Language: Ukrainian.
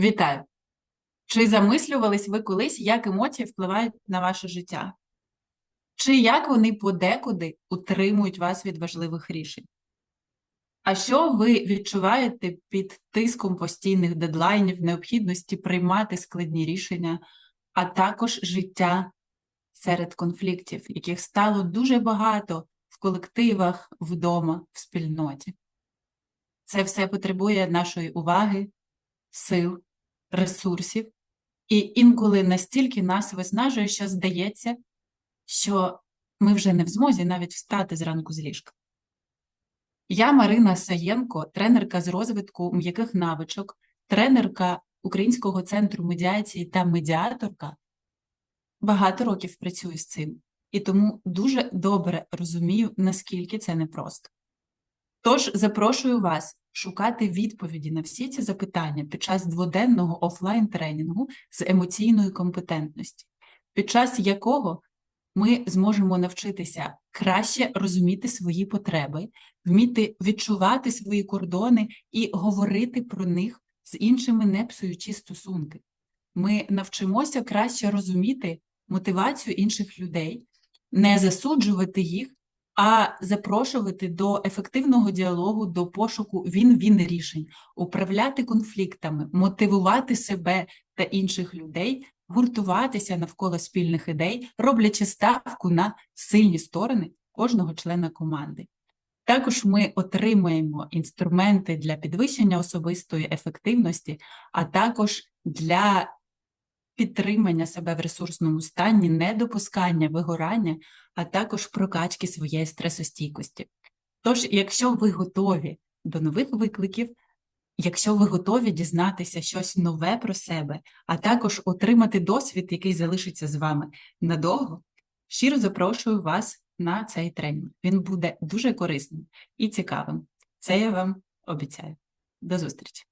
Вітаю! Чи замислювались ви колись, як емоції впливають на ваше життя? Чи як вони подекуди утримують вас від важливих рішень? А що ви відчуваєте під тиском постійних дедлайнів, необхідності приймати складні рішення, а також життя серед конфліктів, яких стало дуже багато в колективах, вдома, в спільноті? Це все потребує нашої уваги, сил, ресурсів, і інколи настільки нас виснажує, що здається, що ми вже не в змозі навіть встати зранку з ліжка. Я Марина Саєнко, тренерка з розвитку м'яких навичок, тренерка Українського центру медіації та медіаторка. Багато років працюю з цим, і тому дуже добре розумію, наскільки це непросто. Тож запрошую вас шукати відповіді на всі ці запитання під час дводенного офлайн тренінгу з емоційної компетентності, під час якого ми зможемо навчитися краще розуміти свої потреби, вміти відчувати свої кордони і говорити про них з іншими, не псуючи стосунки. Ми навчимося краще розуміти мотивацію інших людей, не засуджувати їх а запрошувати до ефективного діалогу, до пошуку він-він рішень, управляти конфліктами, мотивувати себе та інших людей, гуртуватися навколо спільних ідей, роблячи ставку на сильні сторони кожного члена команди. Також ми отримуємо інструменти для підвищення особистої ефективності, а також для підтримання себе в ресурсному стані, недопускання вигорання, а також прокачки своєї стресостійкості. Тож, якщо ви готові до нових викликів, якщо ви готові дізнатися щось нове про себе, а також отримати досвід, який залишиться з вами надовго, щиро запрошую вас на цей тренінг. Він буде дуже корисним і цікавим. Це я вам обіцяю. До зустрічі!